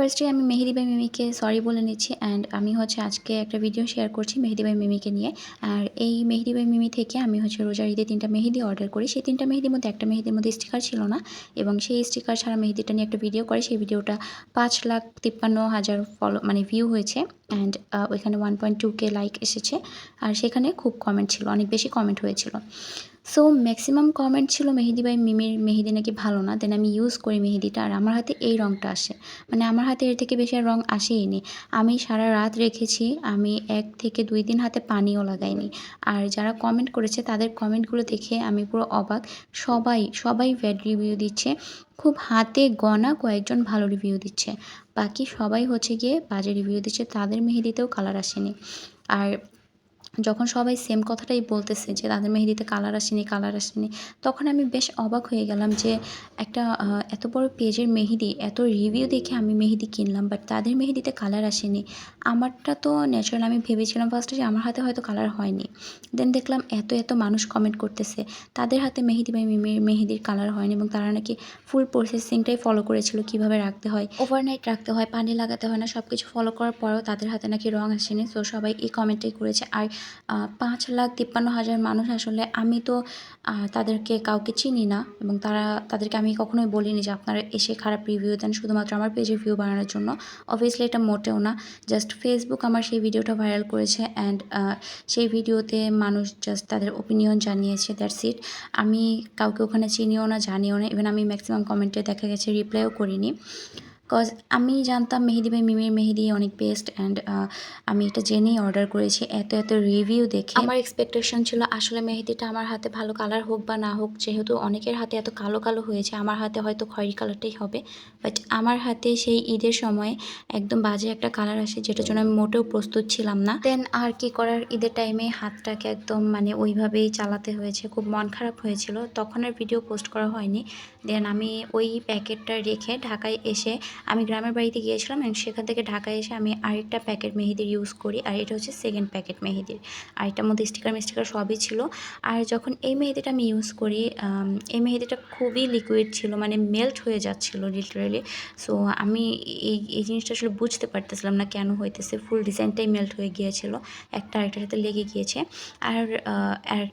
ফার্স্টে আমি মেহেদি by মিমিকে sorry বলে নিচ্ছি অ্যান্ড আমি হচ্ছে আজকে একটা ভিডিও শেয়ার করছি মেহেদি বাই মিমিকে নিয়ে। আর এই মেহেদি বাই মিমি থেকে আমি হচ্ছে রোজার ঈদে তিনটা মেহেদি অর্ডার করি। সেই তিনটা মেহেদির মধ্যে একটা মেহেদির মধ্যে স্টিকার ছিল না এবং সেই স্টিকার ছাড়া মেহেদিটা নিয়ে একটা ভিডিও করে। সেই ভিডিওটা পাঁচ লাখ তিপ্পান্ন হাজার ফলো মানে ভিউ হয়েছে অ্যান্ড ওইখানে one point two K like এসেছে। আর সেখানে খুব কমেন্ট ছিল, অনেক বেশি কমেন্ট হয়েছিল। সো ম্যাক্সিমাম কমেন্ট ছিল মেহেদি বাই মিমির মেহেদি নাকি ভালো না? দেন আমি ইউজ করি মেহেদিটা আর আমার হাতে এই রঙটা আসে। মানে আমার হাতে এর থেকে বেশি আর রঙ আসেইনি আমি সারা রাত রেখেছি, আমি এক থেকে দুই দিন হাতে পানিও লাগাইনি। আর যারা কমেন্ট করেছে, তাদের কমেন্টগুলো দেখে আমি পুরো অবাক। সবাই সবাই ব্যাড রিভিউ দিচ্ছে। খুব হাতে গনা কয়েকজন ভালো রিভিউ দিচ্ছে। বাকি সবাই হচ্ছে গিয়ে বাজে রিভিউ দিচ্ছে, তাদের মেহেদিতেও কালার আসেনি। আর যখন সবাই সেম কথাটাই বলতেছে যে তাদের মেহেদিতে কালার আসেনি কালার আসেনি, তখন আমি বেশ অবাক হয়ে গেলাম যে একটা এত বড় পেজের মেহেদি, এত রিভিউ দেখে আমি মেহেদি কিনলাম বাট তাদের মেহেদিতে কালার আসেনি। আমারটা তো ন্যাচারাল আমি ভেবেছিলাম ফার্স্টে যে আমার হাতে হয়তো কালার হয়নি। দেন দেখলাম এত এত মানুষ কমেন্ট করতেছে, তাদের হাতে মেহেদি বা মেহেদির কালার হয়নি এবং তারা নাকি ফুল প্রসেসিংটাই ফলো করেছিল কীভাবে রাখতে হয়। ওভারনাইট রাখতে হয়, পানি লাগাতে হয় না সব কিছু ফলো করার পরেও তাদের হাতে নাকি রং আসেনি তো সবাই এই কমেন্টটাই করেছে। আর পাঁচ লাখ তিপ্পান্ন হাজার মানুষ আসলে আমি তো তাদেরকে কাউকে চিনি না এবং তারা, তাদেরকে আমি কখনোই বলিনি যে আপনারা এসে খারাপ রিভিউ দেন শুধুমাত্র আমার পেজে ভিউ বানানোর জন্য। অবভিয়াসলি এটা মোটেও না। জাস্ট ফেসবুক আমার সেই ভিডিওটা ভাইরাল করেছে অ্যান্ড সেই ভিডিওতে মানুষ জাস্ট তাদের ওপিনিয়ন জানিয়েছে দ্যাটস ইট আমি কাউকে ওখানে চিনিও না, জানিও না ইভেন আমি ম্যাক্সিমাম কমেন্টে দেখা গেছে রিপ্লাইও করিনি। কজ আমি জানতাম মেহেদি ভাই মিমির মেহেদি অনেক বেস্ট অ্যান্ড আমি এটা জেনেই অর্ডার করেছি। এত এত রিভিউ দেখে। আমার এক্সপেকটেশন ছিল আসলে মেহেদিটা আমার হাতে ভালো কালার হোক বা না হোক যেহেতু অনেকের হাতে এত কালো কালো হয়েছে আমার হাতে হয়তো খয়েরি কালারটাই হবে। বাট আমার হাতে সেই ঈদের সময় একদম বাজে একটা কালার আসে যেটার জন্য আমি মোটেও প্রস্তুত ছিলাম না। দেন আর কি করার ঈদের টাইমে হাতটাকে একদম মানে ওইভাবেই চালাতে হয়েছে খুব মন খারাপ হয়েছিল। তখন আর ভিডিও পোস্ট করা হয়নি। দেন আমি ওই প্যাকেটটা রেখে ঢাকায় এসে আমি গ্রামের বাড়িতে গিয়েছিলাম এবং সেখান থেকে ঢাকায় এসে আমি আরেকটা প্যাকেট মেহেদির ইউজ করি, আর এটা হচ্ছে সেকেন্ড প্যাকেট মেহেদির। আর এটার মধ্যে স্টিকার মিস্টিকার সবই ছিল। আর যখন এই মেহেদিটা আমি ইউজ করি এই মেহেদিটা খুবই লিকুইড ছিল মানে মেল্ট হয়ে যাচ্ছিল লিটারেলি সো আমি এই এই জিনিসটা আসলে বুঝতে পারতেছিলাম না কেন হইতেছে ফুল ডিজাইনটাই মেল্ট হয়ে গিয়েছিল, একটা আরেকটার সাথে লেগে গিয়েছে। আর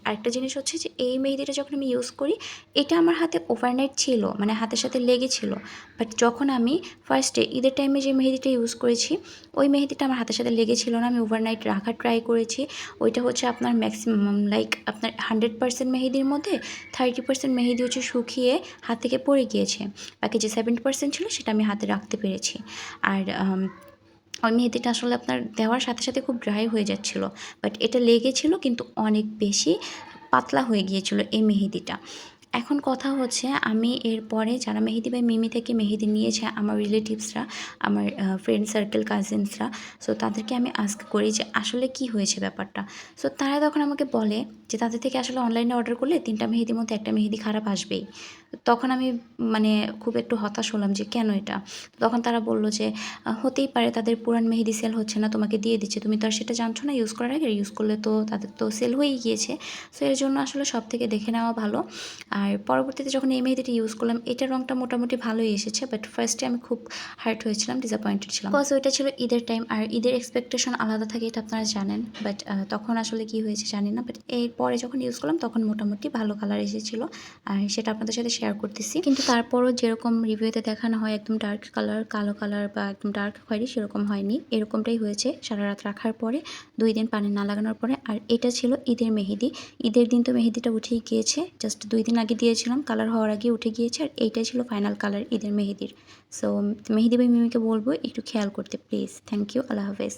আরেকটা জিনিস হচ্ছে যে, এই মেহেদিটা যখন আমি ইউজ করি, এটা আমার হাতে ওভারনাইট ছিল মানে হাতের সাথে লেগেছিল। বাট যখন আমি ফার্স্টে ঈদের টাইমে যে মেহেদিটা ইউজ করেছি, ওই মেহেদিটা আমার হাতের সাথে লেগেছিল না, আমি ওভারনাইট রাখার ট্রাই করেছি। ওইটা হচ্ছে আপনার ম্যাক্সিমাম লাইক আপনার হান্ড্রেড পার্সেন্ট মেহেদির মধ্যে থার্টি পার্সেন্ট মেহেদি হচ্ছে শুকিয়ে হাত থেকে পড়ে গিয়েছে। বাকি যে সেভেন্টি পার্সেন্ট ছিল, সেটা আমি হাতে রাখতে পেরেছি। আর ওই মেহেদিটা আসলে আপনার দেওয়ার সাথে সাথে খুব ড্রাই হয়ে যাচ্ছিল। বাট এটা লেগেছিল কিন্তু অনেক বেশি পাতলা হয়ে গিয়েছিল এই মেহেদিটা। এখন কথা হচ্ছে, আমি এরপরে যারা মেহেদি বাই মিমি থেকে মেহেদি নিয়েছে আমার রিলেটিভসরা আমার ফ্রেন্ড সার্কেল কাজিনসরা সো তাদেরকে আমি আস্ক করি যে আসলে কি হয়েছে ব্যাপারটা? সো তারা তখন আমাকে বলে যে তাদের থেকে আসলে অনলাইনে অর্ডার করলে তিনটা মেহেদির মধ্যে একটা মেহেদি খারাপ আসবেই। তখন আমি মানে খুব একটু হতাশ হলাম যে কেন এটা? তখন তারা বলল যে হতেই পারে তাদের পুরান মেহেদি সেল হচ্ছে না, তোমাকে দিয়ে দিচ্ছে। তুমি তো আর সেটা জানছো না ইউজ করার আগে ইউজ করলে তো তাদের তো সেল হয়েই গিয়েছে। সো এর জন্য আসলে সব থেকে দেখে নেওয়া ভালো। আর পরবর্তীতে যখন এই মেহেদিটা ইউজ করলাম, এটার রঙটা মোটামুটি ভালোই এসেছে বাট ফার্স্টে আমি খুব হার্ট হয়েছিলাম ডিসঅ্যাপয়েন্টেড ছিলাম। বিকজ ওইটা ছিল ঈদের টাইম আর ঈদের এক্সপেকটেশন আলাদা থাকে, এটা আপনারা জানেন বাট তখন আসলে কি হয়েছে জানি না বাট এরপরে যখন ইউজ করলাম, তখন মোটামুটি ভালো কালার এসেছিল, আর সেটা আপনাদের সাথে শেয়ার করতেছি। কিন্তু তারপরও যেরকম রিভিউতে দেখানো হয়, একদম ডার্ক কালার কালো কালার বা একদম ডার্ক খয়েরি সেরকম হয়নি, এরকমটাই হয়েছে সারা রাত রাখার পরে, দুই দিন পানি না লাগানোর পরে, আর এটা ছিল ঈদের মেহেদি। ঈদের দিন তো মেহেদিটা উঠেই গিয়েছে জাস্ট দুই দিন আগে দিয়েছিলাম কালার হওয়ার আগে উঠে গিয়েছে আর এইটাই ছিল ফাইনাল কালার ঈদের মেহেদির। সো মেহেদি ভাই মিমিকে বলব, একটু খেয়াল করতে প্লিজ থ্যাংক ইউ আল্লাহ হাফেজ।